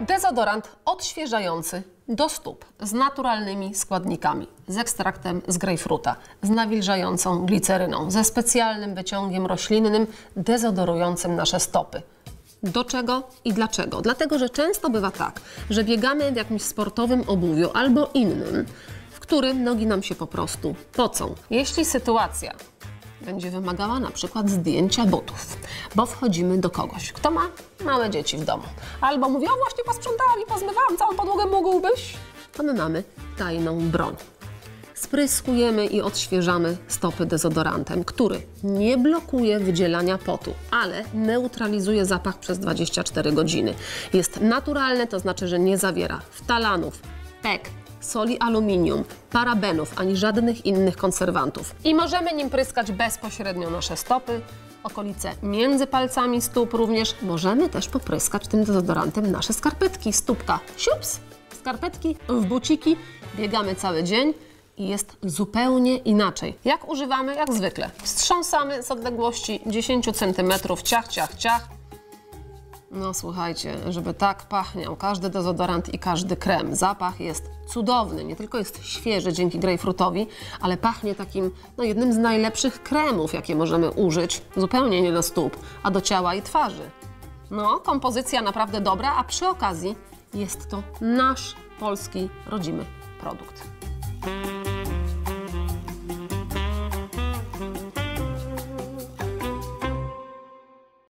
Dezodorant odświeżający do stóp z naturalnymi składnikami, z ekstraktem z grejpfruta, z nawilżającą gliceryną, ze specjalnym wyciągiem roślinnym dezodorującym nasze stopy. Do czego i dlaczego? Dlatego, że często bywa tak, że biegamy w jakimś sportowym obuwiu albo innym, w którym nogi nam się po prostu pocą. Jeśli sytuacja będzie wymagała na przykład zdjęcia butów, bo wchodzimy do kogoś, kto ma małe dzieci w domu, albo mówi, o właśnie posprzątałam i pozmywałam całą podłogę, mógłbyś? To my mamy tajną broń. Spryskujemy i odświeżamy stopy dezodorantem, który nie blokuje wydzielania potu, ale neutralizuje zapach przez 24 godziny. Jest naturalny, to znaczy, że nie zawiera wtalanów, pek, soli aluminium, parabenów ani żadnych innych konserwantów. I możemy nim pryskać bezpośrednio nasze stopy, okolice między palcami stóp również. Możemy też popryskać tym dezodorantem nasze skarpetki. Stópka siups, skarpetki w buciki, biegamy cały dzień i jest zupełnie inaczej. Jak używamy? Jak zwykle. Wstrząsamy z odległości 10 cm, ciach, ciach, ciach. No słuchajcie, żeby tak pachniał każdy dezodorant i każdy krem. Zapach jest cudowny, nie tylko jest świeży dzięki grejpfrutowi, ale pachnie takim no, jednym z najlepszych kremów, jakie możemy użyć, zupełnie nie do stóp, a do ciała i twarzy. No, kompozycja naprawdę dobra, a przy okazji jest to nasz polski rodzimy produkt.